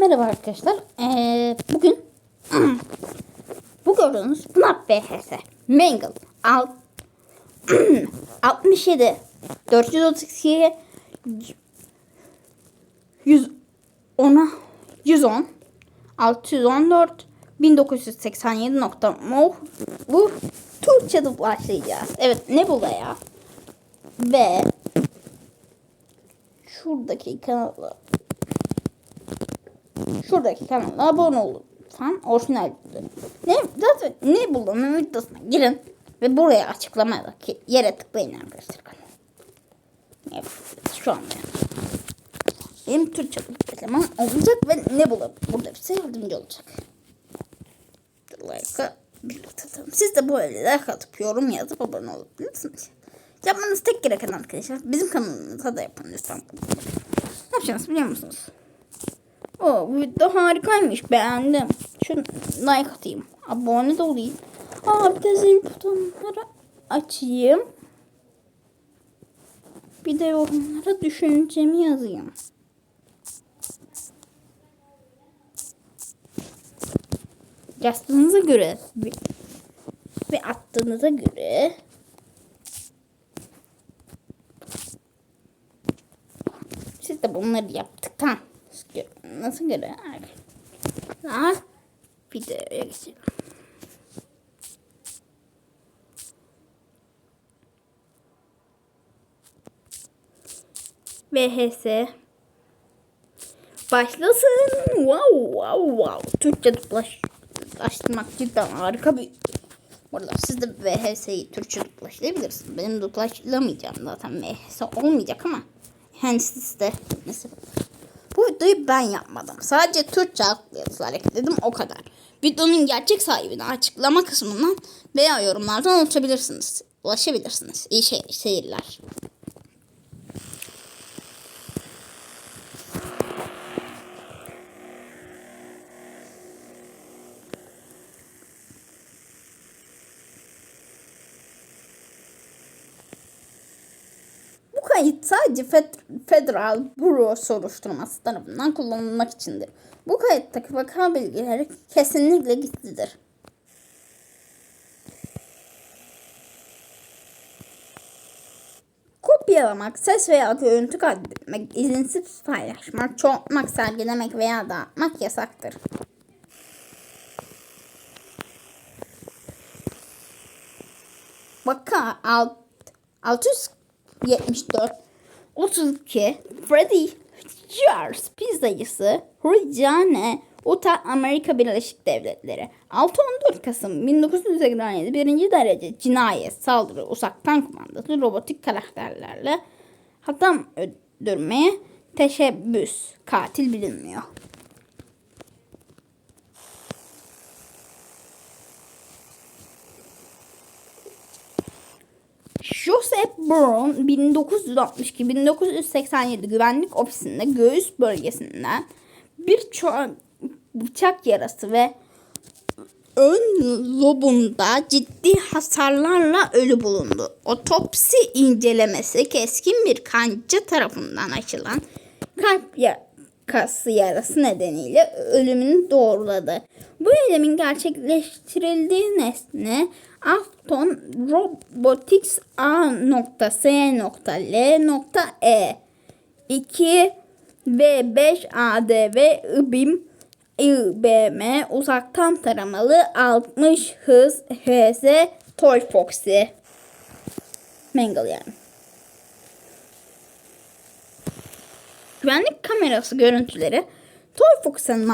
Merhaba arkadaşlar. Ee, bugün bu gördüğünüz FNAF VHS Mangle Alt 67 432 110 110 614 1987 nokta mov bu Türkçe'de başlayacağız. Evet ne bu ya? Ve şuradaki kanala şuradaki kanala abone olursan orijinal ne zaten ne bulduğunun videosuna girin ve buraya açıklamadaki yere tıklayın arkadaşlar. Evet, şu an yani. Benim Türkçe beklemem olacak ve ne bulabilir burada bize yardımcı olacak. Like'a birlikte atalım. Siz de böyle like atıp yorum yazıp abone olabilirsiniz. Yapmanız tek gereken arkadaşlar bizim kanalımıza da yapın lütfen. Ne yapacaksınız biliyor musunuz? O bu video harikaymış. Beğendim. Şunu like atayım. Abone de olayım. Aa bir de zil butonları açayım. Bir de yorumlara düşüncemi yazayım. Yazdığınıza göre ve- attığınıza göre siz de bunları yaptıktan nasıl göre daha videoya geçelim. VHS başlasın. Wow wow wow. Türkçe duplaştırmak cidden harika bir Burada siz de VHS'yi Türkçe duplaşlayabilirsiniz. Benim duplaşlamayacağım zaten VHS olmayacak ama yani siz de mesela videoyu ben yapmadım. Sadece Türkçe altyazılı hareketledim o kadar. Videonun gerçek sahibine açıklama kısmından veya yorumlardan ulaşabilirsiniz. Ulaşabilirsiniz. İyi şey, seyirler. Bu kayıt sadece Fed- Federal Bureau soruşturması tarafından kullanılmak içindir. Bu kayıttaki vaka bilgileri kesinlikle gizlidir. Kopyalamak, ses veya görüntü kaydetmek, izinsiz paylaşmak, çoğaltmak, sergilemek veya dağıtmak yasaktır. Vaka alt- 674 32 Freddy George pizzacısı Hurricane Utah Amerika Birleşik Devletleri 6-14 Kasım 1987 birinci derece cinayet saldırı uzaktan kumandası robotik karakterlerle adam öldürmeye teşebbüs katil bilinmiyor. Joseph Brown 1962-1987 güvenlik ofisinde göğüs bölgesinden bir bıçak yarası ve ön lobunda ciddi hasarlarla ölü bulundu. Otopsi incelemesi keskin bir kancı tarafından açılan kalp yakası yarası nedeniyle ölümünü doğruladı. Bu eylemin gerçekleştirildiği nesne Afton Robotics A.S.L.E 2 ve 5 ADV IBIM IBM uzaktan taramalı 60 hız HS Toy Foxy. Mangle yani. Güvenlik kamerası görüntüleri. Toy Fox'un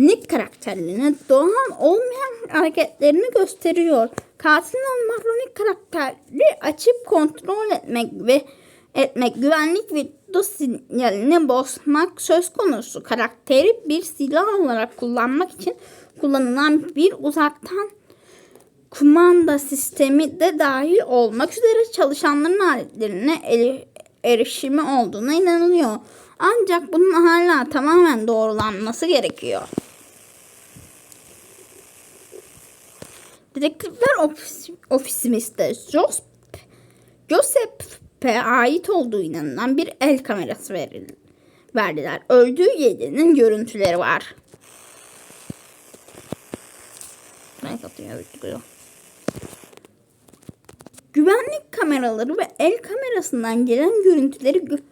matronik karakterlerine doğal olmayan hareketlerini gösteriyor. Katilin matronik karakteri açıp kontrol etmek ve etmek güvenlik video sinyalini bozmak söz konusu. Karakteri bir silah olarak kullanmak için kullanılan bir uzaktan kumanda sistemi de dahil olmak üzere çalışanların aletlerine eri- erişimi olduğuna inanılıyor. Ancak bunun hala tamamen doğrulanması gerekiyor. Dedektifler ofis, ofisimizde Joseph, Joseph'e ait olduğu inanılan bir el kamerası verildi. verdiler. Öldüğü yerinin görüntüleri var. Ben evet, Güvenlik kameraları ve el kamerasından gelen görüntüleri gö-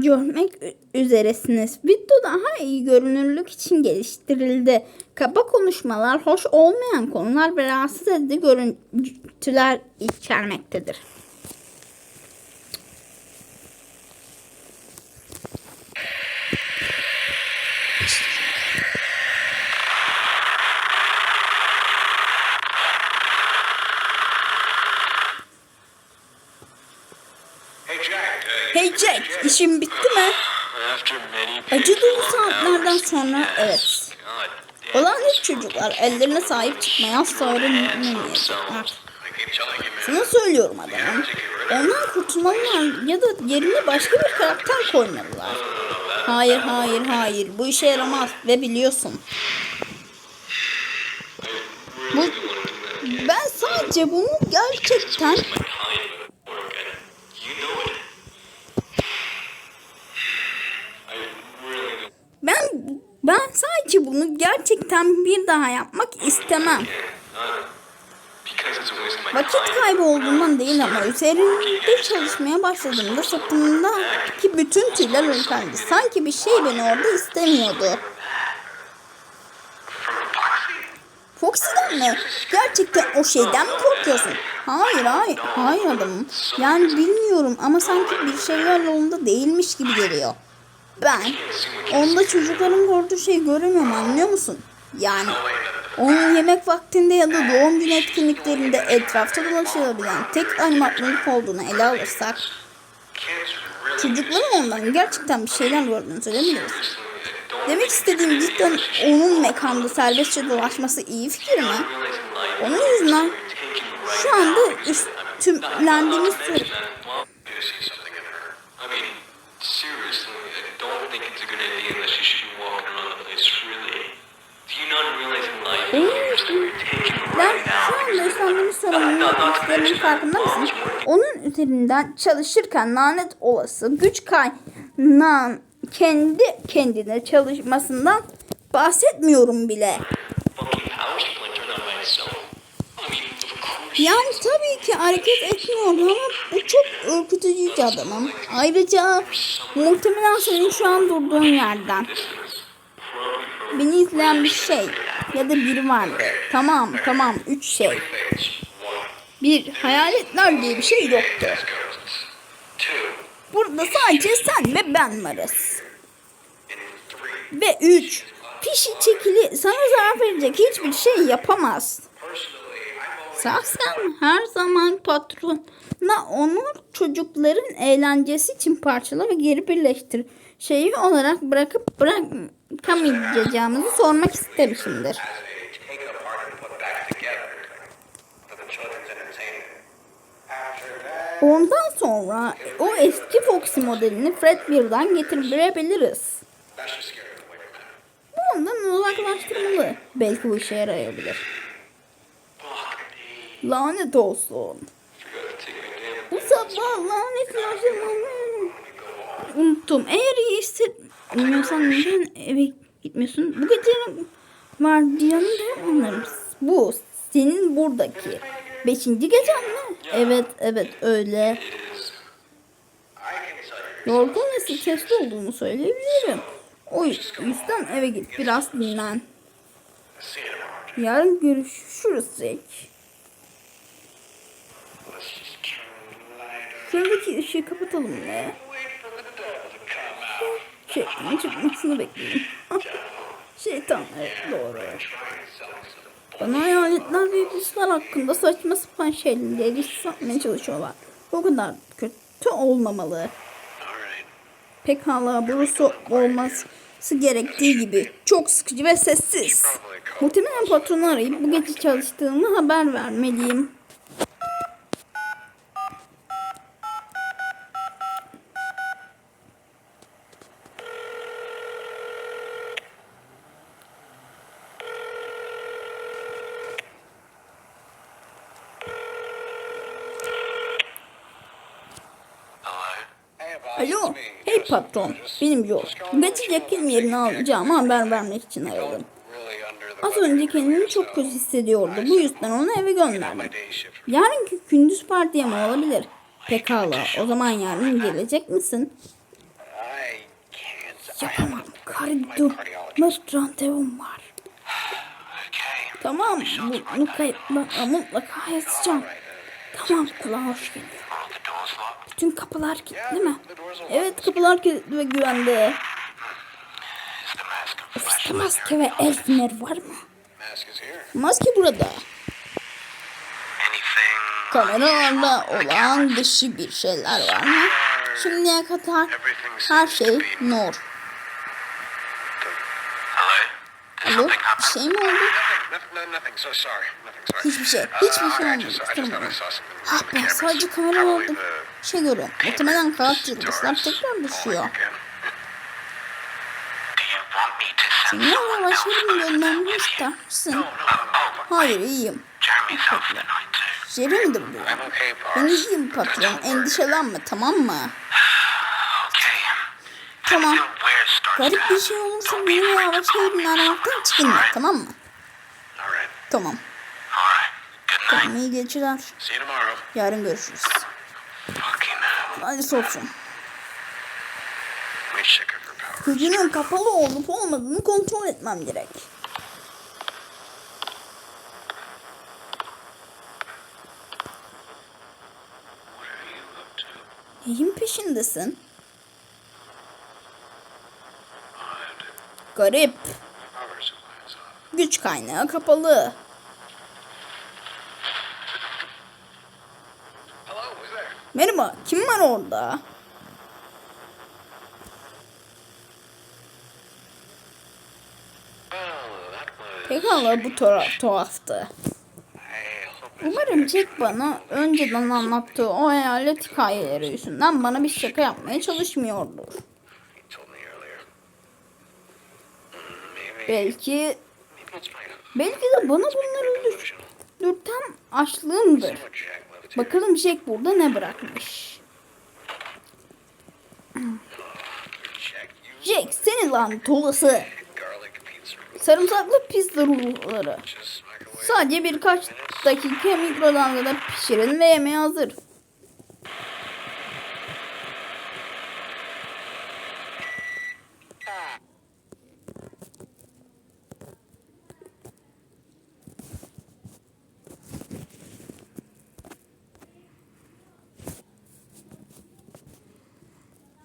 görmek üzeresiniz. Video daha iyi görünürlük için geliştirildi. Kaba konuşmalar, hoş olmayan konular ve rahatsız edici görüntüler içermektedir. İşin bitti mi? Acı dolu saatlerden sonra evet. Olan üç çocuklar ellerine sahip çıkmaya asla öğrenmeyecekler. Sana söylüyorum adamım. Ondan kurtulmalılar ya da yerine başka bir karakter koymalılar. Hayır hayır hayır bu işe yaramaz ve biliyorsun. Bu, ben sadece bunu gerçekten ben ben sadece bunu gerçekten bir daha yapmak istemem. Vakit kaybı olduğundan değil ama üzerinde çalışmaya başladığımda sırtımdaki bütün tüyler ürperdi. Sanki bir şey beni orada istemiyordu. Foxy'den mi? Gerçekten o şeyden mi korkuyorsun? Hayır hayır hayır adamım. Yani bilmiyorum ama sanki bir şeyler yolunda değilmiş gibi geliyor. Ben onda çocukların gördüğü şeyi göremiyorum anlıyor musun? Yani onun yemek vaktinde ya da doğum günü etkinliklerinde etrafta dolaşabilen tek animatronik olduğunu ele alırsak çocukların ondan gerçekten bir şeyler gördüğünü söyleyebiliriz. Demek istediğim cidden onun mekanda serbestçe dolaşması iyi fikir mi? Onun yüzünden şu anda üstümlendiğimiz Don't think it's a good idea unless you should be walking around the place really. Do you not realize in life you're taking Ben right şu now? anda üstlendiğimiz sorumluluğun hislerinin farkında mısın? Onun üzerinden çalışırken lanet olası güç kaynağın kendi kendine çalışmasından bahsetmiyorum bile. Yani tabii ki hareket etmiyordu ama bu çok ürkütücü adamım. Ayrıca muhtemelen senin şu an durduğun yerden. Beni izleyen bir şey ya da biri vardı. Tamam tamam üç şey. Bir hayaletler diye bir şey yoktu. Burada sadece sen ve ben varız. Ve üç. Fişi çekili sana zarar verecek hiçbir şey yapamaz. Şahsen her zaman patrona onu çocukların eğlencesi için parçala ve geri birleştir. Şeyi olarak bırakıp bırakamayacağımızı sormak istemişimdir. Ondan sonra o eski Foxy modelini Fred birden getirebiliriz. Bu ondan uzaklaştırmalı. Belki bu işe yarayabilir. Lanet olsun. Bu sabah lanet yaşamamı unuttum. Eğer iyi hissetmiyorsan neden eve gitmiyorsun? Bu gecenin vardiyanı da anlarım. Bu senin buradaki. Beşinci gecen mi? Evet evet öyle. Yorgun ve stresli olduğunu söyleyebilirim. O yüzden eve git biraz dinlen. Yarın görüşürüz Zek. Şuradaki ışığı kapatalım out. Şeytanın çıkmasını bekleyin. Şeytan evet doğru. Bana hayaletler ve iblisler hakkında saçma sapan şeyleri satmaya çalışıyorlar. O kadar kötü olmamalı. Pekala burası olması gerektiği gibi. Çok sıkıcı ve sessiz. Muhtemelen patronu arayıp bu gece çalıştığımı haber vermeliyim. Patron, benim Joe. Geçecek yerini alacağım haber vermek için aradım. Az önce kendini çok kötü hissediyordu. Bu yüzden onu eve gönderdim. Yarınki gündüz partiye mi olabilir? Pekala, o zaman yarın gelecek misin? Yapamam, randevum var. Tamam, bunu kayıtla, mutlaka yazacağım. Tamam, kulağa hoş geliyor. Bütün kapılar kilitli mi? Evet, kapılar kilitli ve güvende. Ofiste maske ve el feneri var mı? Maske burada. Kameralarda olağan dışı bir şeyler var mı? Şimdiye kadar her şey nur. Alo, bir şey mi oldu? Hiçbir şey, hiçbir şey olmadı. Ah be, sadece kameralarda şey görüyorum. Muhtemelen kağıt yıldızlar tekrar düşüyor. Seni yavaş yerim göndermemi ister misin? Hayır, iyiyim. Jeremy de burada. Ben iyiyim patron, endişelenme tamam mı? Tamam. Garip bir şey olursa beni yavaş yerimle aramaktan çekinme tamam mı? Tamam. Tamam iyi geceler. Yarın görüşürüz. Hadi power. Gücünün kapalı olup olmadığını kontrol etmem gerek. Neyin peşindesin? Garip. Güç kaynağı kapalı. Merhaba, kim var orada? Pekala bu tuhaf, tuhaftı. Umarım Jack bana önceden anlattığı o hayalet hikayeleri yüzünden bana bir şaka yapmaya çalışmıyordur. Belki, belki de bana bunları dürten açlığımdır. Bakalım Jack burada ne bırakmış. Jack, seni lan tolası. Sarımsaklı pizza microwave. Sadece birkaç dakika mikrodalgada pişirin ve yemeğe hazır.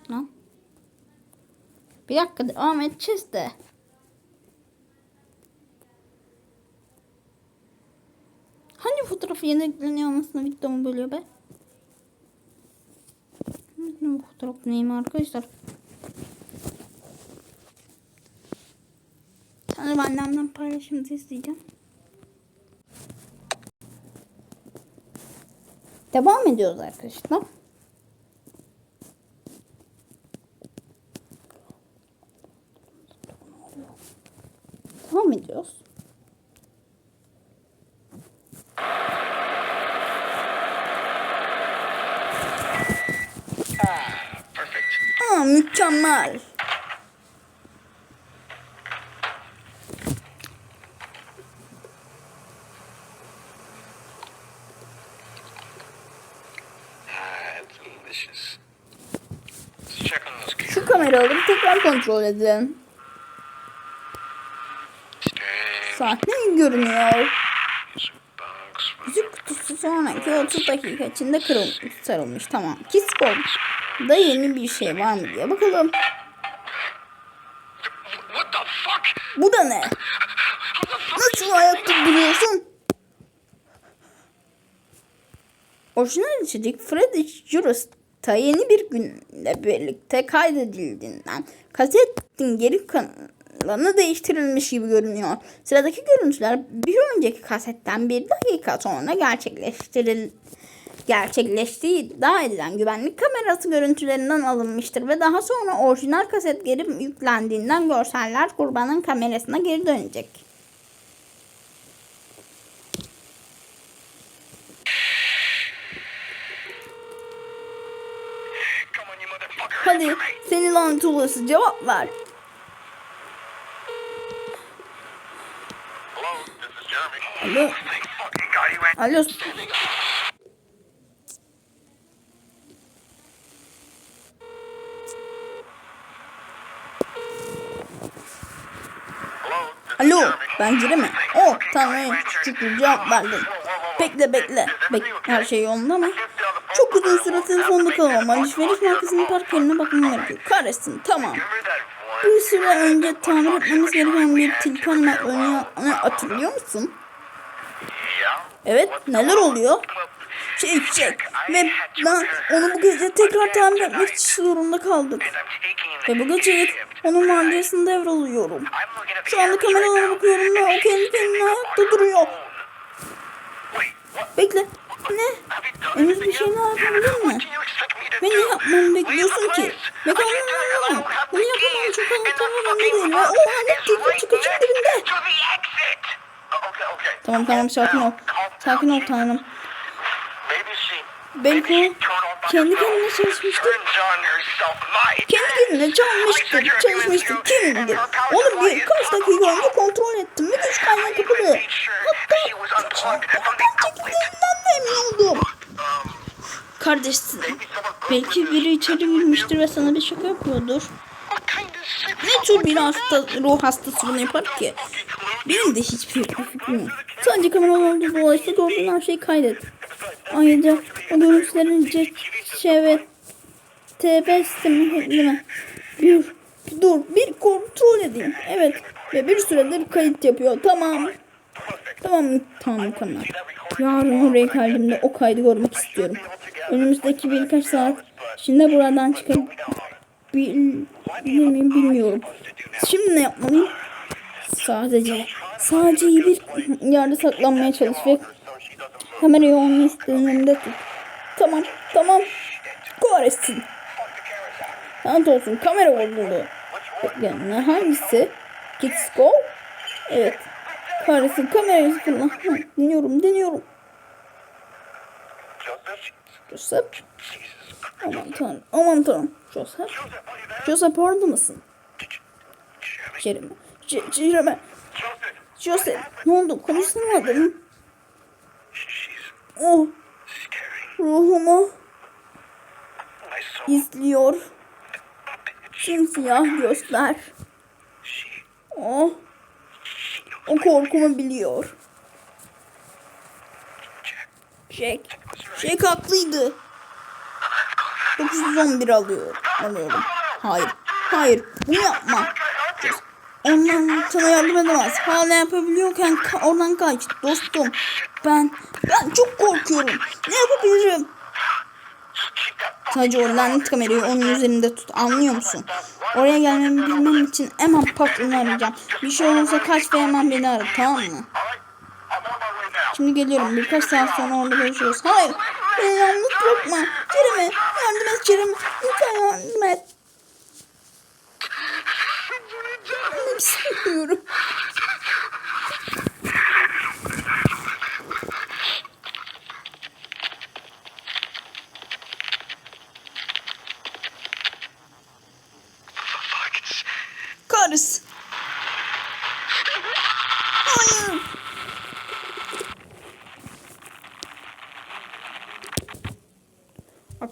Lan. Bir dakika devam edeceğiz de. Hangi fotoğrafı yeni ekleniyor anasını videomu bölüyor be? Bu fotoğraf neyim arkadaşlar? Sanırım annemden paylaşımda isteyeceğim. Devam ediyoruz arkadaşlar. Devam ediyoruz. Aa, mükemmel. Şu kameraları tekrar kontrol edelim. Strange Sahne iyi görünüyor. Müzik kutusu sonraki 30 dakika içinde kırılmış, sarılmış. Tamam. Kiskol. Da yeni bir şey var mı diye bakalım. Bu da ne? Nasıl ayakta duruyorsun? Orijinal içerik Freddy Juras'ta yeni bir günle birlikte kaydedildiğinden kasetin geri kalanı değiştirilmiş gibi görünüyor. Sıradaki görüntüler bir önceki kasetten bir dakika sonra gerçekleştiril gerçekleştiği iddia edilen güvenlik kamerası görüntülerinden alınmıştır ve daha sonra orijinal kaset geri yüklendiğinden görseller kurbanın kamerasına geri dönecek. Hadi Seni lanet olası cevap ver. Alo. Alo. Alo. Ben Jeremy. Oh küçük bir cevap verdin. Bekle bekle. Bek her şey yolunda mı? Çok uzun süre telefonda kalamam. Alışveriş merkezinin park yerine bakmam gerekiyor. Kahretsin tamam. Bir süre önce tamir etmemiz gereken bir metronunu yapmayı hatırlıyor musun? Evet neler oluyor? Şey şey ve ben onu bu gece tekrar tamir etmek zorunda kaldık. Ve bu gece onun vardiyasını devralıyorum. Şu anda kameralara bakıyorum ve o kendi kendine ayakta duruyor. Bekle. Ne? Henüz bir şey yet? yapabildin mi? Ve ne yapmamı bekliyorsun ki? don't have Bunu yapamam anahtarım fucking önünde değil. Ve o right çıkacak dibinde. Tamam tamam sakin ol. Sakin ol tanrım. Belki kendi kendine. My Kendi kendine çalmıştır, çalışmıştır. Kim bilir? Onu birkaç dakika önce kontrol ettim ve güç kaynağı kapalı. Hatta kapıdan çekildiğinden de emin oldum. Um, Kardeşsin. Belki biri içeri girmiştir ve sana bir şaka yapıyordur. Ne tür bir hasta, ruh hastası bunu yapar ki? Benim de hiçbir fikrim yok. Sadece kameralarda dolayısıyla gördüğün her şeyi kaydet. Ayrıca o görüntülerin TB sistemi hackleme. Bir, dur bir kontrol edeyim. Evet ve bir süredir kayıt yapıyor. Tamam. Tamam tamam tamam. Yarın oraya geldiğimde o kaydı görmek istiyorum. Önümüzdeki birkaç saat içinde buradan çıkabilir miyim bilmiyorum. Şimdi ne yapmalıyım? Sadece sadece iyi bir yerde saklanmaya çalış ve kamerayı onun üstünde tut. Tamam tamam. Kahretsin. Lanet olsun kamera bozuldu. Ne hangisi? Kids Go? Evet. Kahretsin kamerayı. Hı, Deniyorum deniyorum. Joseph. Aman tanrım. Aman tanrım. Joseph. Joseph orada mısın? Jeremy. Jeremy. Joseph! Ne oldu? Konuşsana. She's Oh. Ruhumu izliyor. Simsiyah gözler. Oh. O korkumu biliyor. Jack. Jack haklıydı. 911 alıyor. Alıyorum. Hayır. Hayır. Bunu yapma. Ondan sana yardım edemez. Hala yapabiliyorken ka- oradan kaç dostum. Ben ben çok korkuyorum. Ne yapabilirim? Sadece o lanet kamerayı onun üzerinde tut. Anlıyor musun? Oraya gelmemi bilmem için hemen patronu arayacağım. Bir şey olursa kaç ve hemen beni ara tamam mı? Şimdi geliyorum. Birkaç saat sonra orada görüşürüz. Hayır. Beni yalnız bırakma. Jeremy. Yardım et Jeremy. Lütfen yardım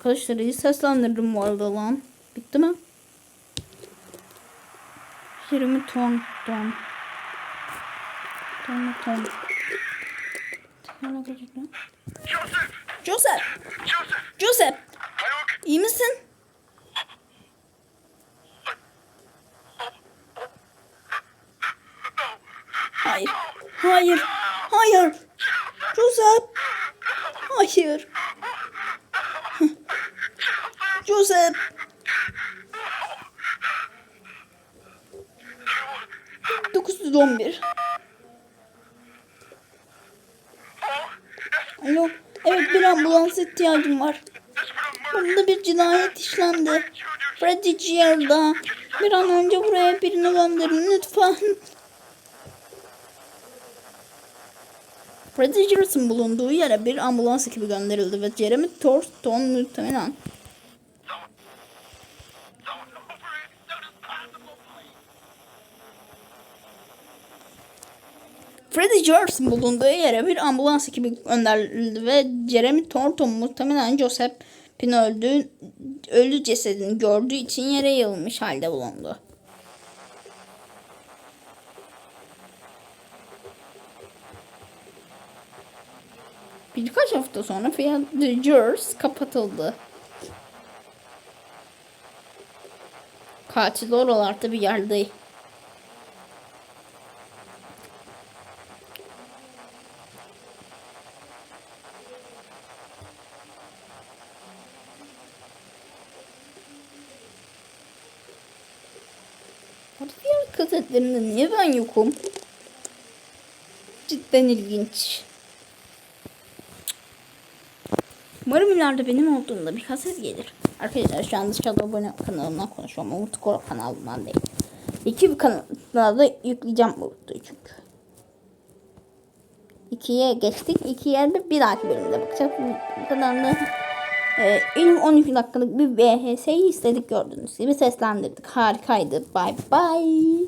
Arkadaşlar iyi seslendirdim bu arada lan. Bitti mi? Jeremy ton ton. Ton ton. Joseph! Joseph. Joseph! Joseph. Ayuk! iyi misin? Hayır. Hayır. Hayır. Joseph. Hayır. Joseph. Alo. Evet bir ambulans ihtiyacım var. Bunda bir cinayet işlendi. Freddy Gier'da. Bir an önce buraya birini gönderin lütfen. Freddy Giers'ın bulunduğu yere bir ambulans ekibi gönderildi ve Jeremy Thorston muhtemelen Freddy Jers'ın bulunduğu yere bir ambulans ekibi gönderildi ve Jeremy Thornton muhtemelen Joseph'in öldüğü, ölü cesedini gördüğü için yere yığılmış halde bulundu. Birkaç hafta sonra Freddy Jers kapatıldı. Katil oralarda bir yerde. Diğer kasetlerinde niye ben yokum? Cidden ilginç. Umarım ileride benim olduğumda bir kaset gelir. Arkadaşlar şu anda Shadow Abone kanalından konuşuyorum. Umut Koro kanalından değil. İki bir kanalda yükleyeceğim bu videoyu çünkü. İkiye geçtik. İkiye de bir dahaki bölümde bakacağız. Bu kadarında e, ilk 12 dakikalık bir VHS'yi istedik gördüğünüz gibi seslendirdik. Harikaydı. Bye bye.